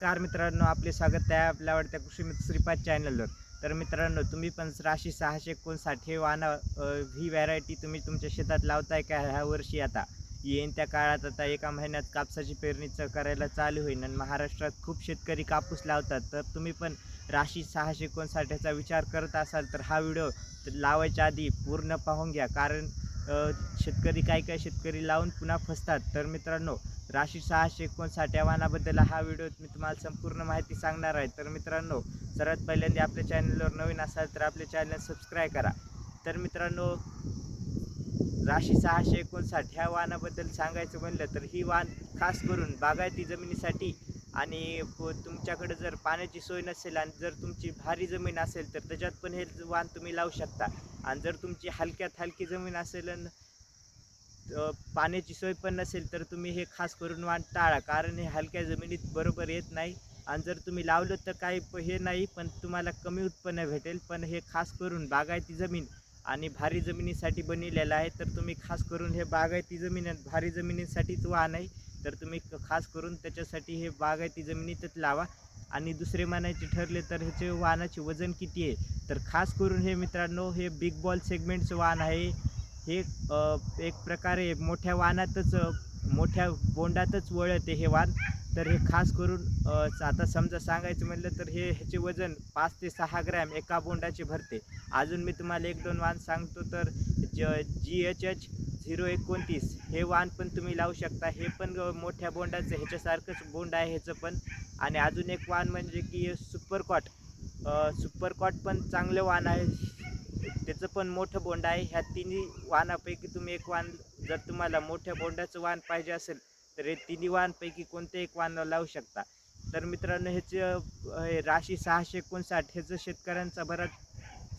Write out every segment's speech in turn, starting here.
Car मित्रांनो आपले स्वागत आहे आपल्या आवडत्या कृषी मित्र श्रीपाद चॅनलवर. तर मित्रांनो तुम्ही पण राशी सहाशे एकोणसाठ हे वाहन ही व्हॅरायटी तुम्ही तुमच्या शेतात लावताय का ह्या वर्षी आता? येईन त्या काळात आता एका महिन्यात कापसाची पेरणीचं करायला चालू होईल आणि महाराष्ट्रात खूप शेतकरी कापूस लावतात. तर तुम्ही पण राशी सहाशे एकोणसाठ याचा विचार करत असाल तर हा व्हिडिओ लावायच्या आधी पूर्ण पाहून घ्या. कारण शेतकरी काय काय शेतकरी लावून पुन्हा फसतात. तर मित्रांनो राशी सहाशे एकोणसाठ या वाहनाबद्दल हा व्हिडिओ मी तुम्हाला संपूर्ण माहिती सांगणार आहे. तर मित्रांनो सर्वात पहिल्यांदा आपल्या चॅनलवर नवीन असाल तर आपले चॅनल सबस्क्राईब करा. तर मित्रांनो राशी सहाशे एकोणसाठ ह्या वाहनाबद्दल सांगायचं म्हणलं तर ही वाहन खास करून बागायती जमिनीसाठी आणि तुमच्याकडं तुमच्याकडे जर पाण्याची सोय नसेल आणि जर तुमची भारी जमीन असेल तर त्याच्यात पण हे वाहन तुम्ही लावू शकता. आणि जर तुमची हलक्यात हलकी जमीन असेल आणि पाण्याची सोय पण नसेल तर तुम्ही हे खास करून वाण टाळा. कारण हे हलक्या जमिनीत बरोबर येत नाही. आणि जर तुम्ही लावलं तर काही प- हे नाही पण तुम्हाला कमी उत्पन्न भेटेल. पण हे खास करून बागायती जमीन आणि भारी जमिनीसाठी बनवलेलं आहे. तर तुम्ही खास करून हे बागायती जमीन भारी जमिनीसाठीच वाहन आहे. तर तुम्ही क- खास करून त्याच्यासाठी हे बागायती जमिनीतच लावा. आणि दुसरे म्हणायचे ठरले तर ह्याचे वाहनाचे वजन किती आहे? तर खास करून हे मित्रांनो हे बिग बॉल सेगमेंटचं वाहन आहे. हे एक प्रकारे मोठ्या वाहनातच मोठ्या बोंडातच वळते हे वाहन. तर हे खास करून आता समजा सांगायचं म्हणलं तर हे ह्याचे वजन पाच ते सहा ग्रॅम एका बोंडाचे भरते. अजून मी तुम्हाला एक दोन वाहन सांगतो तर ज जी एच एच झिरो एकोणतीस हे वाहन पण तुम्ही लावू शकता. हे पण मोठ्या बोंडाचं ह्याच्यासारखंच बोंड आहे ह्याचं पण. आणि अजून एक वाहन म्हणजे की सुपरकॉट सुपरकॉट पण चांगलं वाहन आहे. त्याचं पण मोठं बोंड आहे. ह्या तिन्ही वाहनापैकी तुम्ही एक वाहन जर तुम्हाला मोठ्या बोंडाचं वाहन पाहिजे असेल तर हे तिन्ही वाहनपैकी कोणतं एक वाहन लावू शकता? तर मित्रांनो ह्याचं हे राशी सहाशे एकोणसाठ ह्याचं शेतकऱ्यांचा बराच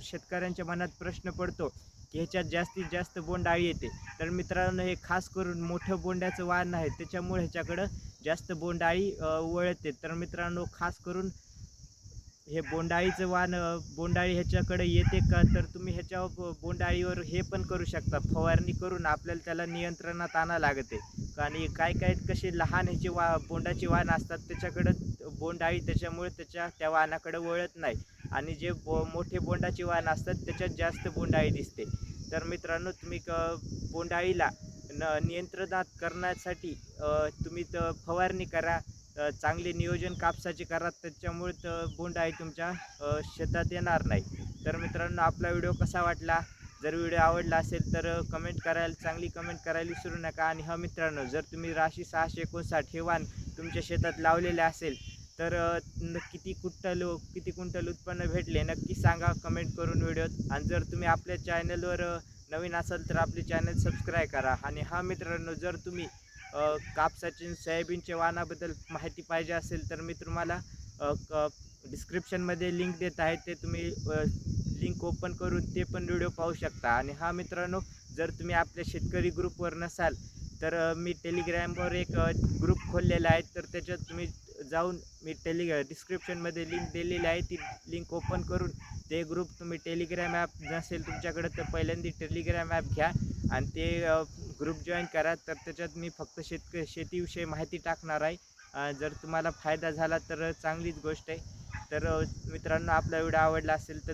शेतकऱ्यांच्या मनात प्रश्न पडतो की ह्याच्यात जास्तीत जास्त बोंडाळी येते. तर मित्रांनो हे खास करून मोठं बोंड्याचं वाहन आहे त्याच्यामुळे ह्याच्याकडं जास्त बोंडाळी वळते. तर मित्रांनो खास करून हे बोंडाळीचं वाहन बोंडाळी ह्याच्याकडे येते का? तर तुम्ही ह्याच्या बोंडाळीवर हे पण करू शकता. फवारणी करून आपल्याला त्याला नियंत्रणात आणा लागते. आणि काय काय कसे लहान ह्याचे वा बोंडाचे वाहन असतात त्याच्याकडं बोंडाळी त्याच्यामुळे त्याच्या त्या वाहनाकडं वळत नाही. आणि जे बो मोठे बोंडाचे वाहन असतात त्याच्यात जास्त बोंडाळी दिसते. तर मित्रांनो तुम्ही क बोंडाळीला न नियंत्रणात करण्यासाठी तुम्ही तर फवारणी करा चांगले नियोजन कापसाचे करा त्याच्यामुळे तर बोंडाळी तुमच्या शेतात येणार नाही. तर मित्रांनो आपला व्हिडिओ कसा वाटला? जर व्हिडिओ आवडला असेल तर कमेंट करायला चांगली कमेंट करायला विसरू नका. आणि हा मित्रांनो जर तुम्ही राशी सहाशे एकोणसाठ हे वाण तुमच्या शेतात लावलेले असेल तर न किती कुंटल किती कुंटल उत्पन्न भेटले नक्की सांगा कमेंट करून व्हिडिओत. आणि जर तुम्ही आपल्या चॅनलवर नवीन असाल तर आपले चॅनल सबस्क्राईब करा. आणि हा मित्रांनो जर तुम्ही कापसाचे सोयाबीनच्या वाणाबद्दल माहिती पाहिजे असेल तर मी तुम्हाला क डिस्क्रिप्शनमध्ये लिंक देत आहे. ते तुम्ही लिंक ओपन करून ते पण व्हिडिओ पाहू शकता. आणि हा मित्रांनो जर तुम्ही आपल्या शेतकरी ग्रुपवर नसाल तर मी टेलिग्रॅमवर एक ग्रुप खोललेला आहे. तर त्याच्यात तुम्ही जाऊन मी टेलि डिस्क्रिप्शनमध्ये लिंक दिलेली आहे. ती लिंक ओपन करून ते ग्रुप तुम्ही टेलिग्रॅम ॲप नसेल तुमच्याकडे तर पहिल्यांदा टेलिग्रॅम ॲप घ्या. आणि ते ग्रुप जॉईन करा. तर त्याच्यात मी फक्त शेतक शेतीविषयी माहिती टाकणार आहे. जर तुम्हाला फायदा झाला तर चांगलीच गोष्ट आहे. तर मित्रांनो आपला व्हिडिओ आवडला असेल तर